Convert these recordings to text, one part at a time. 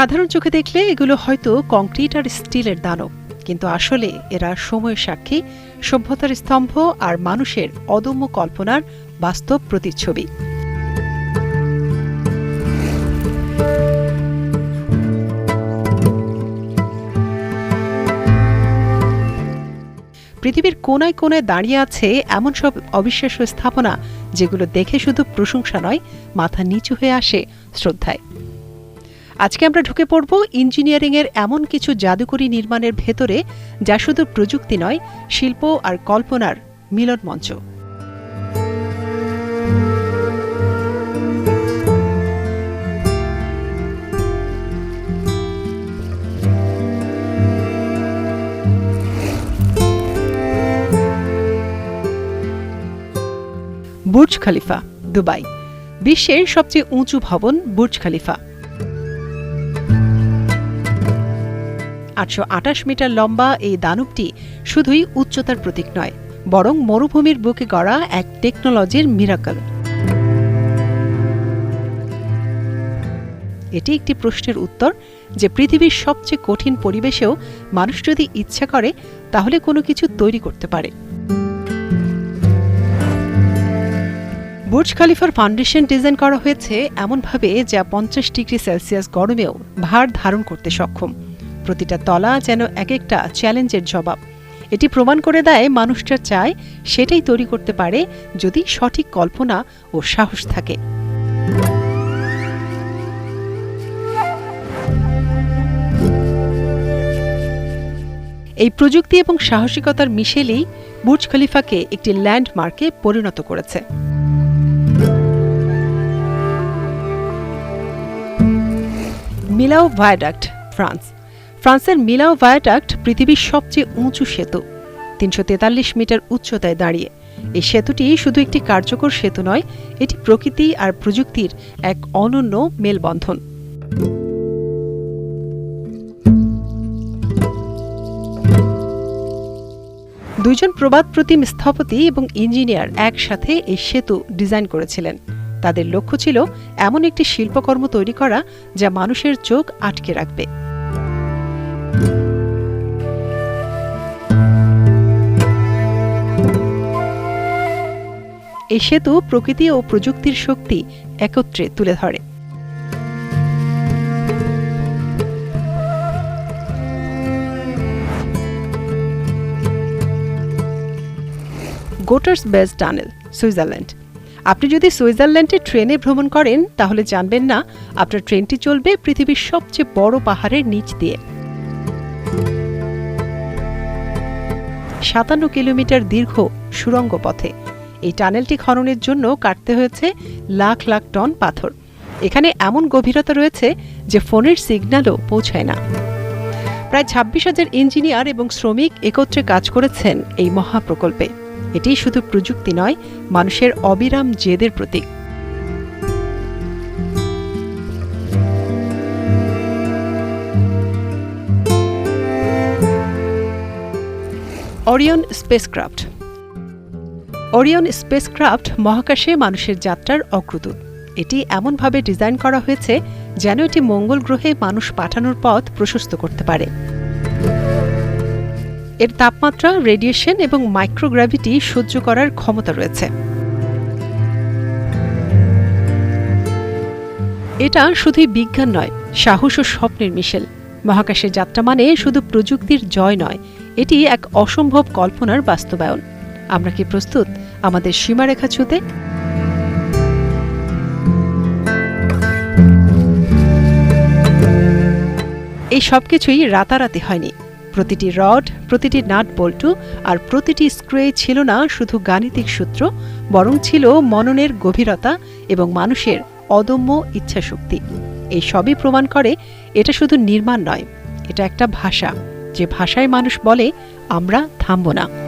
সাধারণ চোখে দেখলে এগুলো হয়তো কংক্রিট আর স্টিলের দানব। কিন্তু আসলে এরা সময়ের সাক্ষী, সভ্যতার স্তম্ভ আর মানুষের অদম্য কল্পনার বাস্তব প্রতিচ্ছবি। পৃথিবীর কোনায় কোনায় দাঁড়িয়ে আছে এমন সব অবিশ্বাস্য স্থাপনা, যেগুলো দেখে শুধু প্রশংসা নয়, মাথা নিচু হয়ে আসে শ্রদ্ধায়। আজকে আমরা ঢুকে পড়ব ইঞ্জিনিয়ারিংয়ের এমন কিছু জাদুকরী নির্মাণের ভেতরে, যা শুধু প্রযুক্তি নয়, শিল্প আর কল্পনার মিলন মঞ্চ। Burj Khalifa, Dubai. বিশ্বের সবচেয়ে উঁচু ভবন বুর্জ খলিফা। আটশো আটাশ মিটার লম্বা এই দানবটি শুধুই উচ্চতার প্রতীক নয়, বরং মরুভূমির বুকে গড়া এক টেকনোলজির মিরাকল এটি একটি প্রশ্নের উত্তর যে পৃথিবীর সবচেয়ে কঠিন পরিবেশেও মানুষ যদি ইচ্ছা করে, তাহলে কোনো কিছু তৈরি করতে পারে। বুর্জ খালিফার ফাউন্ডেশন ডিজাইন করা হয়েছে এমনভাবে যা পঞ্চাশ ডিগ্রি সেলসিয়াস গরমেও ভার ধারণ করতে সক্ষম। প্রতিটা তলা যেন এক একটা চ্যালেঞ্জের জবাব। এটি প্রমাণ করে দেয় মানুষটা চায় সেটাই তৈরি করতে পারে যদি সঠিক কল্পনা ও সাহস থাকে। এই প্রযুক্তি এবং সাহসিকতার মিশেলই বুর্জ খলিফাকে একটি ল্যান্ডমার্কে পরিণত করেছে। মিলাও ভায়াডাক্ট, ফ্রান্স। ফ্রান্সের মিলাও ভায়াডাক্ট পৃথিবীর সবচেয়ে উঁচু সেতু, তিনশো তেতাল্লিশ মিটার উচ্চতায় দাঁড়িয়ে। এই সেতুটি শুধু একটি কার্যকর সেতু নয়, এটি প্রকৃতি আর প্রযুক্তির এক অনন্য মেলবন্ধন। দুইজন প্রবাদ প্রতিম স্থপতি এবং ইঞ্জিনিয়ার একসাথে এই সেতু ডিজাইন করেছিলেন। তাদের লক্ষ্য ছিল এমন একটি শিল্পকর্ম তৈরি করা যা মানুষের চোখ আটকে রাখবে। এই সেতু প্রকৃতি ও প্রযুক্তির শক্তি একত্রে তুলে ধরে। গোটার্স বেস টানেল সুইজারল্যান্ড আপনি যদি সুইজারল্যান্ডে ট্রেনে ভ্রমণ করেন, তাহলে জানবেন না, আপনার ট্রেনটি চলবে পৃথিবীর সবচেয়ে বড় পাহাড়ের নিচ দিয়ে। সাতান্ন কিলোমিটার দীর্ঘ সুরঙ্গ পথে। এই টানেলটি খননের জন্য কাটতে হয়েছে লাখ লাখ টন পাথর। এখানে এমন গভীরতা রয়েছে যে ফোনের সিগন্যালও পৌঁছায় না। প্রায় ছাব্বিশ হাজার ইঞ্জিনিয়ার এবং শ্রমিক একত্রে কাজ করেছেন এই মহাপ্রকল্পে। এটি শুধু প্রযুক্তি নয়, মানুষের অবিরাম জেদের প্রতীক। অরিয়ন স্পেসক্রাফট ওরিয়ন স্পেসক্রাফট মহাকাশে মানুষের যাত্রার অগ্রদূত। এটি এমনভাবে ডিজাইন করা হয়েছে যেন এটি মঙ্গল গ্রহে মানুষ পাঠানোর পথ প্রশস্ত করতে পারে। এর তাপমাত্রা, রেডিয়েশন এবং মাইক্রোগ্র্যাভিটি সহ্য করার ক্ষমতা রয়েছে। এটা শুধুই বিজ্ঞান নয়, সাহস ও স্বপ্নের মিশেল। মহাকাশের যাত্রা মানে শুধু প্রযুক্তির জয় নয়, এটি এক অসম্ভব কল্পনার বাস্তবায়ন। আমরা কি প্রস্তুত? আমাদের সীমারেখা ছুতে। এই সবকিছুই রাতারাতি হয়নি। প্রতিটি রড, প্রতিটি নাট বল্টু আর প্রতিটি স্ক্রে ছিল না শুধু গাণিতিক সূত্র, বরং ছিল মননের গভীরতা এবং মানুষের অদম্য ইচ্ছাশক্তি। এই সবই প্রমাণ করে এটা শুধু নির্মাণ নয়, এটা একটা ভাষা। যে ভাষায় মানুষ বলে, আমরা থামব না।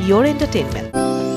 your entertainment.